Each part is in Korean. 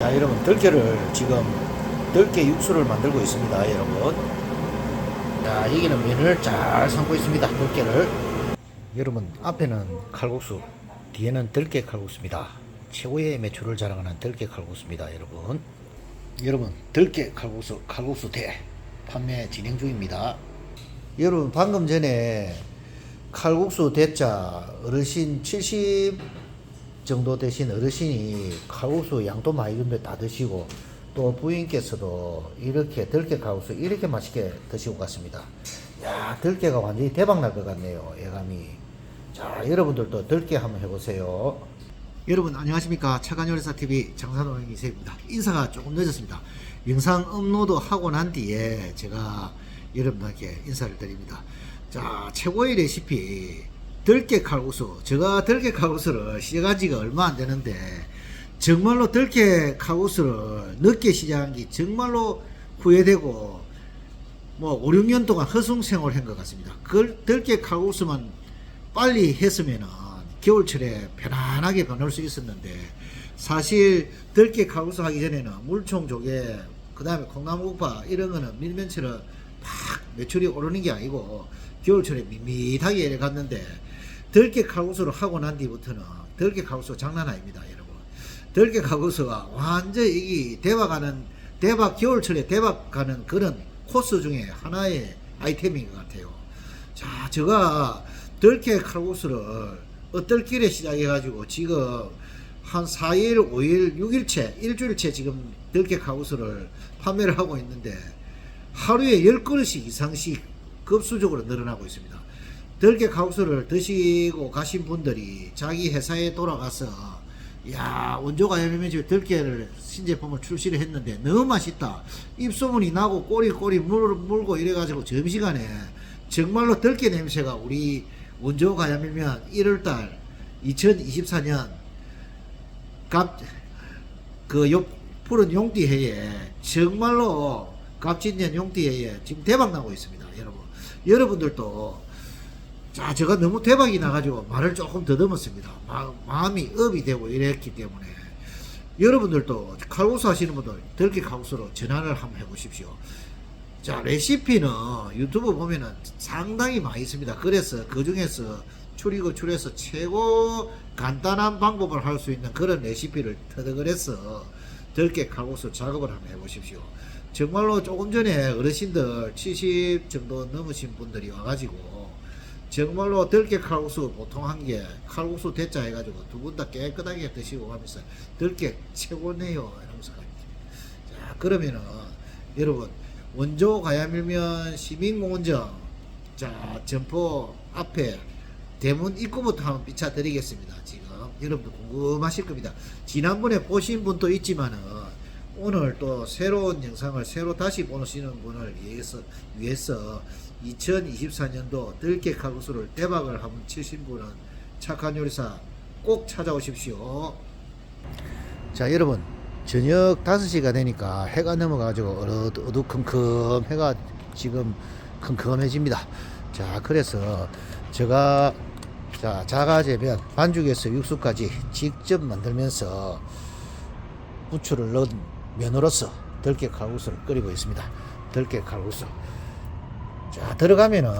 자 여러분 들깨를 지금 들깨 육수를 만들고 있습니다 여러분. 자 여기는 면을 잘 삶고 있습니다 들깨를. 여러분 앞에는 칼국수 뒤에는 들깨 칼국수입니다. 최고의 매출을 자랑하는 들깨 칼국수입니다 여러분. 여러분 들깨 칼국수 칼국수 대 판매 진행 중입니다. 여러분 방금 전에 칼국수 대짜 어르신 70 정도 되신 어르신이 칼국수 양도 많이 준데 다 드시고 또 부인께서도 이렇게 들깨 칼국수 이렇게 맛있게 드시고 갔습니다. 야 들깨가 완전히 대박 날 것 같네요. 예감이. 자 여러분들도 들깨 한번 해보세요. 여러분 안녕하십니까 차관요리사 TV 장산호영 이세입니다. 인사가 조금 늦었습니다. 영상 업로드 하고 난 뒤에 제가 여러분들께 인사를 드립니다. 자 최고의 레시피 들깨 칼국수 제가 들깨 칼국수를 시작한 지가 얼마 안 되는데 정말로 들깨 칼국수를 늦게 시작한 게 정말로 후회되고 뭐 5, 6년 동안 허송 생활을 한것 같습니다. 그 들깨 칼국수만 빨리 했으면은 겨울철에 편안하게 보낼 수 있었는데 사실 들깨 칼국수 하기 전에는 물총 조개 그 다음에 콩나물국파 이런 거는 밀면처럼 팍 매출이 오르는 게 아니고 겨울철에 밋밋하게 갔는데 들깨 칼국수를 하고 난 뒤부터는 들깨 칼국수 장난 아닙니다 여러분 들깨 칼국수가 완전 이 대박하는 대박 겨울철에 대박하는 그런 코스 중에 하나의 아이템인 것 같아요 자 제가 들깨 칼국수를 어떨 길에 시작해가지고 지금 한 4일, 5일, 6일째, 일주일째 지금 들깨 칼국수를 판매를 하고 있는데 하루에 10그릇씩 이상씩 급수적으로 늘어나고 있습니다. 들깨 칼국수를 드시고 가신 분들이 자기 회사에 돌아가서 야 원조가 열매집 들깨를 신제품을 출시를 했는데 너무 맛있다. 입소문이 나고 꼬리 꼬리 물, 물고 이래가지고 점심시간에 정말로 들깨 냄새가 우리 원조 가야밀면 1월달 2024년 갑그 푸른 용띠해에 정말로 갑진년 용띠해에 지금 대박 나고 있습니다 여러분. 여러분들도 자 제가 너무 대박이 나가지고 말을 조금 더듬었습니다. 마, 마음이 업이 되고 이랬기 때문에. 여러분들도 칼국수 하시는 분들 들깨 칼국수로 전환을 한번 해보십시오. 자 레시피는 유튜브 보면은 상당히 많이 있습니다. 그래서 그 중에서 추리고 추려서 최고 간단한 방법을 할 수 있는 그런 레시피를 터득을 해서 들깨 칼국수 작업을 한번 해보십시오. 정말로 조금 전에 어르신들 70 정도 넘으신 분들이 와가지고 정말로 들깨 칼국수 보통 한 게 칼국수 대짜 해가지고 두 분 다 깨끗하게 드시고 가면서 들깨 최고네요. 이러면서 자 그러면은 여러분 원조 가야밀면 시민공원점 자 점포 앞에 대문 입구부터 한번 비춰 드리겠습니다. 지금 여러분들 궁금하실 겁니다. 지난번에 보신 분도 있지만은 오늘 또 새로운 영상을 새로 다시 보시는 분을 위해서 위해서 2024년도 들깨 칼국수를 대박을 한번 치신 분은 착한 요리사 꼭 찾아오십시오. 자 여러분 저녁 5시가 되니까 해가 넘어가지고 어두, 어두컴컴 해가 지금 컴컴해집니다. 자 그래서 제가 자 자가재변 반죽에서 육수까지 직접 만들면서 부추를 넣은 면으로서 들깨 칼국수를 끓이고 있습니다. 들깨 칼국수. 자 들어가면은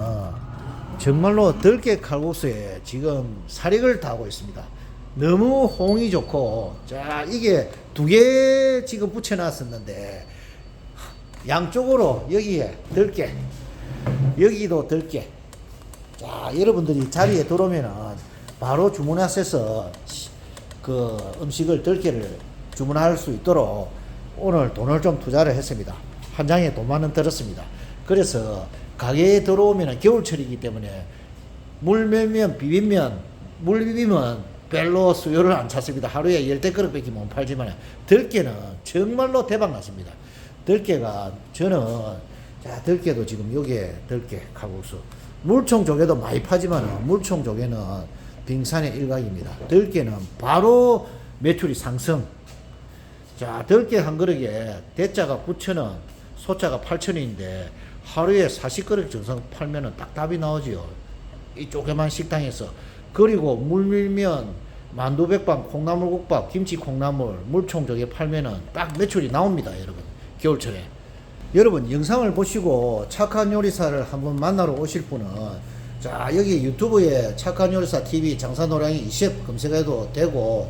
정말로 들깨 칼국수에 지금 사력을 다하고 있습니다. 너무 홍이 좋고 자 이게 두 개 지금 붙여놨었는데 양쪽으로 여기에 들깨 여기도 들깨 자 여러분들이 자리에 들어오면은 바로 주문하셔서 그 음식을 들깨를 주문할 수 있도록 오늘 돈을 좀 투자를 했습니다. 한 장에 돈만 원 들었습니다. 그래서 가게에 들어오면 겨울철이기 때문에 물면면 비빔면 물 비빔은 별로 수요를 안 찾습니다. 하루에 열대 그릇밖에 못 팔지만 들깨는 정말로 대박 났습니다. 들깨가 저는 자 들깨도 지금 여기에 들깨 칼국수 물총 조개도 많이 파지만 물총 조개는 빙산의 일각입니다. 들깨는 바로 매출이 상승. 자, 들깨 한 그릇에 대짜가 9,000원, 소짜가 8,000원인데 하루에 40그릇 정상 팔면은 딱 답이 나오지요. 이 조그만 식당에서. 그리고 물 밀면 만두백반, 콩나물국밥, 김치 콩나물, 물총 저게 팔면은 딱 매출이 나옵니다, 여러분. 겨울철에. 여러분 영상을 보시고 착한 요리사를 한번 만나러 오실 분은 자 여기 유튜브에 착한 요리사 TV 장사노량이 20 검색해도 되고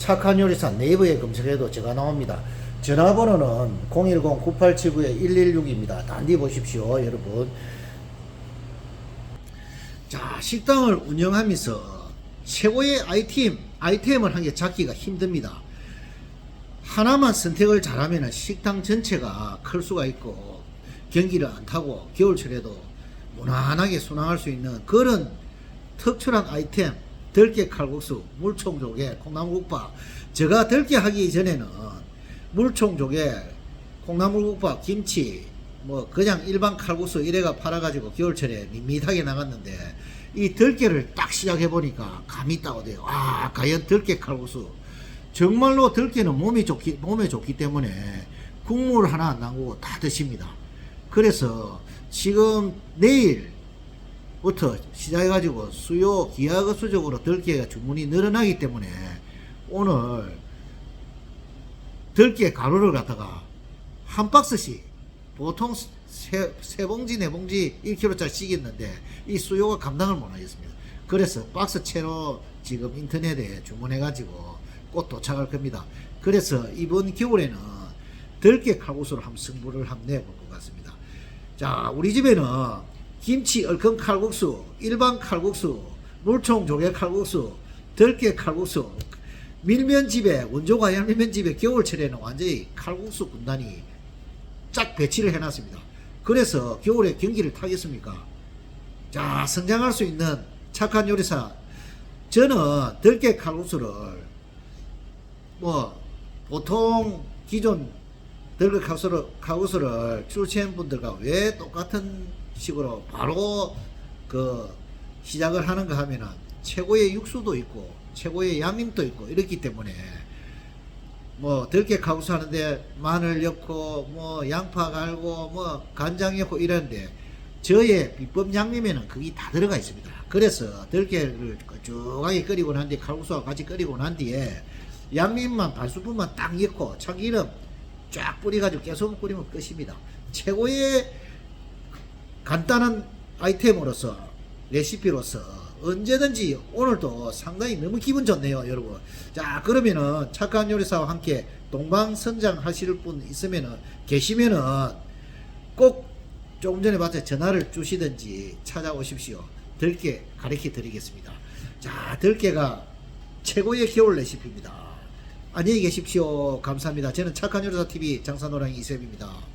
착한 요리사 네이버에 검색해도 제가 나옵니다. 전화번호는 010-9879-1162입니다. 단디 보십시오, 여러분. 자, 식당을 운영하면서 최고의 아이템, 아이템을 한개 잡기가 힘듭니다. 하나만 선택을 잘하면 식당 전체가 클 수가 있고 경기를 안 타고 겨울철에도 무난하게 순항할 수 있는 그런 특출한 아이템 들깨 칼국수, 물총조개, 콩나물국밥 제가 들깨 하기 전에는 물총조개, 콩나물국밥, 김치 뭐 그냥 일반 칼국수 이래가 팔아가지고 겨울철에 밋밋하게 나갔는데 이 들깨를 딱 시작해 보니까 감이 딱 오대요. 아 과연 들깨 칼국수 정말로 들깨는 몸이 좋기 몸에 좋기 때문에 국물 하나 안 남고 다 드십니다. 그래서 지금 내일 부터 시작해가지고 수요 기하급수적으로 들깨가 주문이 늘어나기 때문에 오늘 들깨 가루를 갖다가 한 박스씩 보통 세, 세 봉지 네 봉지 1kg짜리 씩 있는데 이 수요가 감당을 못 하겠습니다. 그래서 박스 채로 지금 인터넷에 주문해가지고 곧 도착할 겁니다. 그래서 이번 겨울에는 들깨 칼국수로 한번 승부를 한번 내볼 것 같습니다. 자, 우리 집에는 김치 얼큰 칼국수, 일반 칼국수, 물총 조개 칼국수, 들깨 칼국수, 밀면집에 원조가 양밀면집에 겨울철에는 완전히 칼국수 군단이 쫙 배치를 해놨습니다. 그래서 겨울에 경기를 타겠습니까? 자, 성장할 수 있는 착한 요리사. 저는 들깨 칼국수를 뭐 보통 기존 들깨 칼국수를, 칼국수를 출시한 분들과 왜 똑같은 식으로 바로 그 시작을 하는가 하면은 최고의 육수도 있고 최고의 양념도 있고 이렇기 때문에 뭐 들깨 칼국수 하는데 마늘 넣고 뭐 양파 갈고 뭐 간장 넣고 이러는데 저의 비법 양념에는 그게 다 들어가 있습니다. 그래서 들깨를 쭉하게 끓이고 난 뒤에 칼국수와 같이 끓이고 난 뒤에 양념만 반 스푼만 딱 넣고 참기름 쫙 뿌려가지고 깨소금 끓이면 끝입니다. 최고의 간단한 아이템으로서 레시피로서 언제든지 오늘도 상당히 너무 기분 좋네요, 여러분. 자, 그러면은 착한 요리사와 함께 동방선장 하실 분 있으면은 계시면은 꼭 조금 전에 봤죠 전화를 주시든지 찾아오십시오. 들깨 가르쳐 드리겠습니다. 자, 들깨가 최고의 겨울 레시피입니다. 안녕히 계십시오. 감사합니다. 저는 착한 요리사 TV 장사노랑이 이쌤입니다.